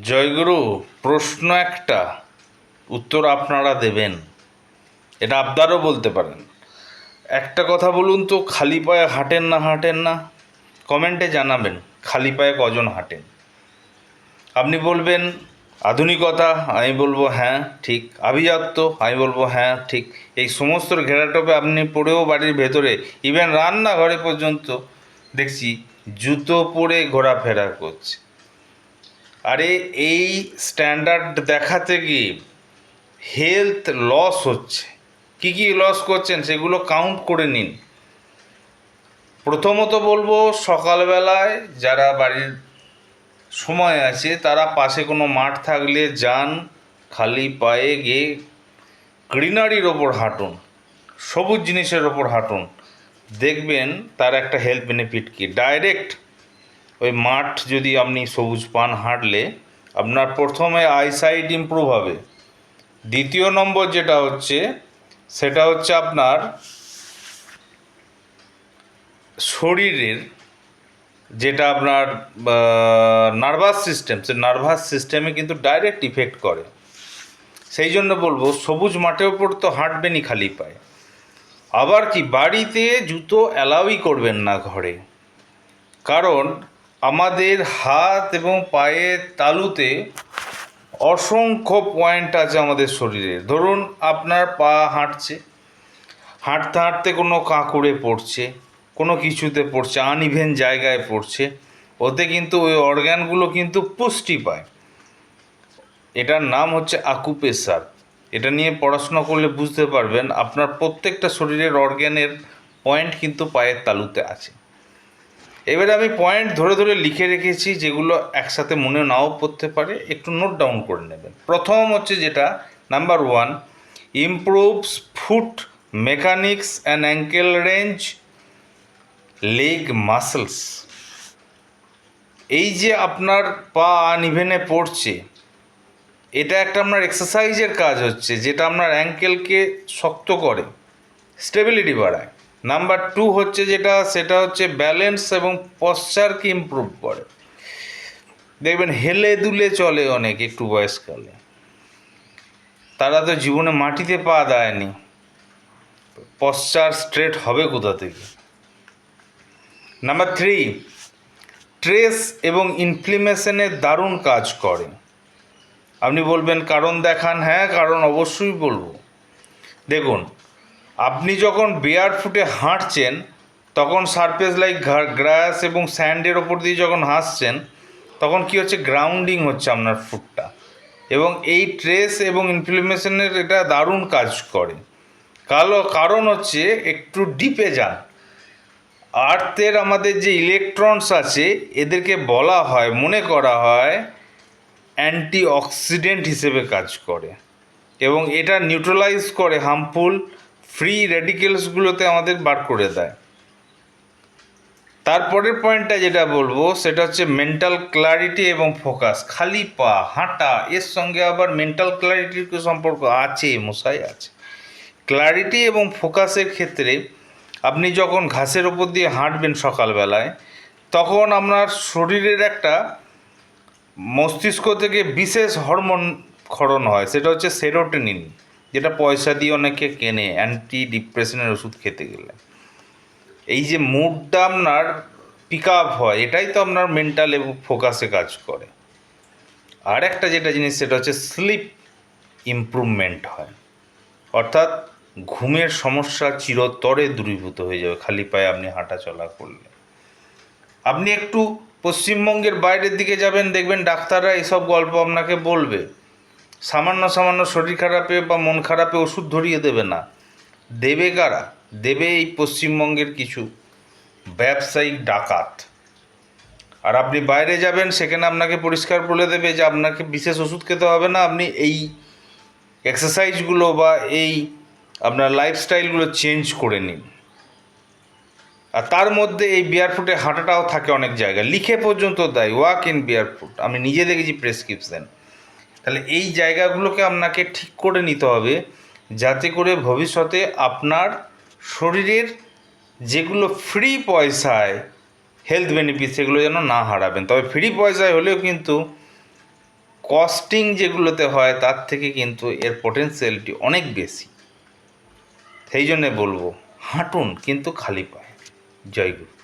জয়গুরু, প্রশ্ন একটা। উত্তর আপনারা দেবেন। এটা আবদারও বলতে পারেন। একটা কথা বলুন তো, খালি পায়ে হাঁটেন না হাঁটেন না? কমেন্টে জানাবেন, খালি পায়ে কজন হাঁটেন? আপনি বলবেন, আধুনিকতা আমি বলব হ্যাঁ ঠিক। আভিজাত্য আমি বলব হ্যাঁ ঠিক। এই সমস্ত ঘেরাটোপে আপনি পড়েও বাড়ির ভেতরে ইভেন রান্নাঘরে পর্যন্ত দেখছি, জুতো পরে ঘোরাফেরা করছে। আরে এই স্ট্যান্ডার্ড দেখাতে গিয়ে হেলথ লস হচ্ছে। কি কি লস করছেন সেগুলো কাউন্ট করে নিন। প্রথমত বলব, সকালবেলায় যারা বাড়ির সময় আছে, তারা পাশে কোনো মাঠ থাকলে যান, খালি পায়ে গিয়ে গ্রিনারির ওপর হাঁটুন, সবুজ জিনিসের ওপর হাঁটুন। দেখবেন তার একটা হেলথ বেনিফিট কি? ডাইরেক্ট ওই মাঠ যদি আপনি সবুজ পান হাঁটলে, আপনার প্রথমে আইসাইট ইমপ্রুভ হবে। দ্বিতীয় নম্বর যেটা হচ্ছে, সেটা হচ্ছে আপনার শরীরের যেটা আপনার নার্ভাস সিস্টেম সে নার্ভাস সিস্টেমে কিন্তু ডাইরেক্ট ইফেক্ট করে। সেই জন্য বলব, সবুজ মাঠের ওপর তো হাঁটবেনই খালি পায়ে। আবার কি, বাড়িতে জুতো অ্যালাউই করবেন না ঘরে। কারণ আমাদের হাত এবং পায়ের তালুতে অসংখ্য পয়েন্ট আছে আমাদের শরীরে। ধরুন আপনার পা হাঁটছে, হাঁটতে হাঁটতে কোনো কাঁকুড়ে পড়ছে, কোনো কিছুতে পড়ছে, আনইভেন জায়গায় পড়ছে, ওতে কিন্তু ওই অর্গ্যানগুলো কিন্তু পুষ্টি পায়। এটার নাম হচ্ছে আকুপেসার এটা নিয়ে পড়াশোনা করলে বুঝতে পারবেন, আপনার প্রত্যেকটা শরীরের অর্গ্যানের পয়েন্ট কিন্তু পায়ের তালুতে আছে। এবারে আমি পয়েন্ট ধরে ধরে লিখে রেখেছি যেগুলো একসাথে মনে নাও পড়তে পারে, একটু নোট ডাউন করে নেবেন। প্রথম হচ্ছে যেটা number one improves foot mechanics and ankle range leg muscles এই যে আপনার পা আনইভেনে পড়ছে, এটা একটা আপনার এক্সারসাইজের কাজ হচ্ছে, যেটা আপনার অ্যাঙ্কেলকে শক্ত করে স্টেবিলিটি বাড়ায়। নাম্বার টু হচ্ছে যেটা, সেটা হচ্ছে ব্যালেন্স এবং পশ্চারকে ইমপ্রুভ করে। দেখবেন হেলে দুলে চলে অনেক একটু বয়সকালে। তারা তো জীবনে মাটিতে পা দেয়নি। পশ্চার স্ট্রেট হবে কোথা থেকে? নাম্বার থ্রি ট্রেস এবং ইনফ্লেমেশনের দারুণ কাজ করে। আপনি বলবেন, কারণ দেখান? হ্যাঁ কারণ অবশ্যই বলব। দেখুন আপনি যখন বেয়ার ফুটে হাঁটছেন, তখন সারফেস লাইক গ্রাস এবং স্যান্ডের ওপর দিয়ে যখন হাসছেন, তখন কি হচ্ছে? গ্রাউন্ডিং হচ্ছে আপনার ফুটটা এবং এই ট্রেস এবং ইনফ্লেমেশনের এটা দারুণ কাজ করে। কালো কারণ হচ্ছে একটু ডিপে যান। আর্থের আমাদের যে ইলেকট্রনস আছে, এদেরকে বলা হয়, মনে করা হয় অ্যান্টি অক্সিডেন্ট হিসেবে কাজ করে। এবং এটা নিউট্রালাইজ করে হার্মফুল ফ্রি রেডিকেলসগুলোতে আমাদের বার করে দেয়। তারপরের পয়েন্টটা যেটা বলব, সেটা হচ্ছে মেন্টাল ক্লারিটি এবং ফোকাস খালি পা, হাঁটা, এর সঙ্গে আবার মেন্টাল ক্লারিটির সম্পর্ক আছে, মশাই আছে। ক্লারিটি এবং ফোকাসের ক্ষেত্রে আপনি যখন ঘাসের ওপর দিয়ে হাঁটবেন সকালবেলায়, তখন আপনার শরীরের একটা মস্তিষ্ক থেকে বিশেষ হরমোন ক্ষরণ হয়, সেটা হচ্ছে সেরোটেনিন যেটা পয়সা দিয়ে অনেকে কেনে অ্যান্টি ডিপ্রেশনের ওষুধ খেতে গেলে। এই যে মুডটা আপনার পিক আপ হয়, এটাই তো আপনার মেন্টাল এবং ফোকাসে কাজ করে। আর একটা যেটা জিনিস, সেটা হচ্ছে স্লিপ ইমপ্রুভমেন্ট হয়। অর্থাৎ ঘুমের সমস্যা চিরতরে দূরীভূত হয়ে যাবে, খালি পায়ে আপনি হাঁটা চলা করলে। আপনি একটু পশ্চিমবঙ্গের বাইরের দিকে যাবেন, দেখবেন ডাক্তাররা এসব গল্প আপনাকে বলবে। সামান্য সামান্য শরীর খারাপে বা মন খারাপে ওষুধ ধরিয়ে দেবে না। দেবে কারা? দেবে এই পশ্চিমবঙ্গের কিছু ব্যবসায়িক ডাকাত। আর আপনি বাইরে যাবেন, সেখানে আপনাকে পরিষ্কার বলে দেবে যে আপনাকে বিশেষ ওষুধ খেতে হবে না। আপনি এই এক্সারসাইজগুলো বা এই আপনার লাইফস্টাইলগুলো চেঞ্জ করে নিন। আর তার মধ্যে এই বিয়ারফুটে হাঁটাটাও থাকে অনেক জায়গায়। লিখে পর্যন্ত দেয় ওয়াক ইন বিয়ারফুট আমি নিজে দেখেছি প্রেসক্রিপশন তাহলে এই জায়গাগুলোকে আপনাকে ঠিক করে নিতে হবে যাতে করে ভবিষ্যতে আপনার শরীরের যেগুলো ফ্রি পয়সায় হেলথ বেনিফিট সেগুলো যেন না হারাবেন। তবে ফ্রি পয়সায় হলেও কিন্তু কস্টিং যেগুলোতে হয় তার থেকে কিন্তু এর পটেনশিয়ালিটি অনেক বেশি। সেই জন্যে বলব, হাঁটুন কিন্তু খালি পায়ে। জয় গুরু।